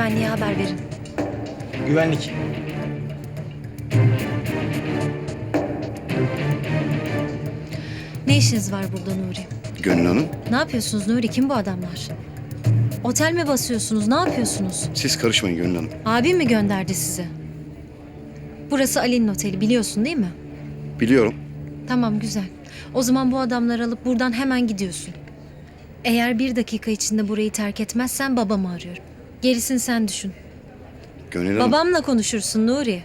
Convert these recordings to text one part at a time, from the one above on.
güvenliğe haber verin. Güvenlik. Ne işiniz var burada Nuri? Gönül Hanım, Ne yapıyorsunuz Nuri? Kim bu adamlar? Otel mi basıyorsunuz? Ne yapıyorsunuz? siz karışmayın Gönül Hanım. Abim mi gönderdi sizi? Burası Ali'nin oteli biliyorsun değil mi? Biliyorum. Tamam güzel. O zaman bu adamları alıp buradan hemen gidiyorsun. Eğer bir dakika içinde burayı terk etmezsen babamı arıyorum. Gerisini sen düşün. Gönül Hanım. Babamla konuşursun Nuri.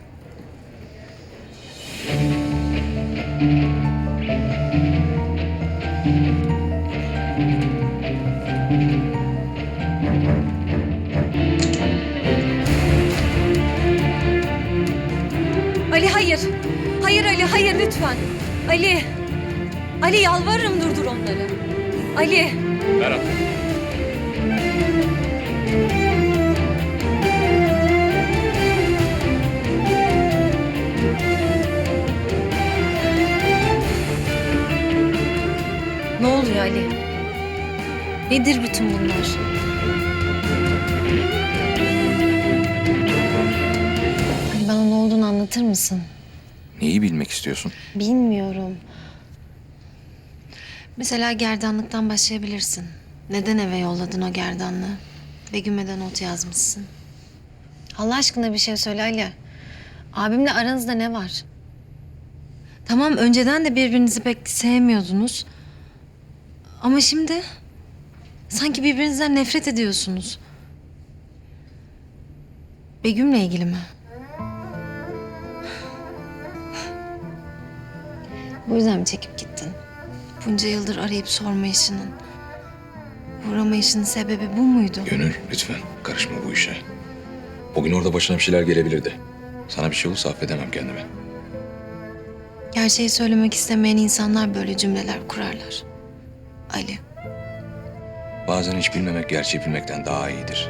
Ali hayır. Hayır Ali hayır lütfen. Ali. Ali yalvarırım durdur onları. Ali. Berat. Oluyor Ali? Nedir bütün bunlar? Ali bana ne olduğunu anlatır mısın? Neyi bilmek istiyorsun? Bilmiyorum. Mesela gerdanlıktan başlayabilirsin. Neden eve yolladın o gerdanlığı? Begüm'e not yazmışsın. Allah aşkına bir şey söyle Ali. Abimle aranızda ne var? Tamam önceden de birbirinizi pek sevmiyordunuz. Ama şimdi sanki birbirinizden nefret ediyorsunuz. Begüm'le ilgili mi? Bu yüzden mi çekip gittin? Bunca yıldır arayıp sormayışının, uğramayışının sebebi bu muydu? Gönül lütfen karışma bu işe. O gün orada başına bir şeyler gelebilirdi. Sana bir şey olursa affedemem kendimi. Gerçeği söylemek istemeyen insanlar böyle cümleler kurarlar. Ali, Bazen hiç bilmemek gerçeği bilmekten daha iyidir.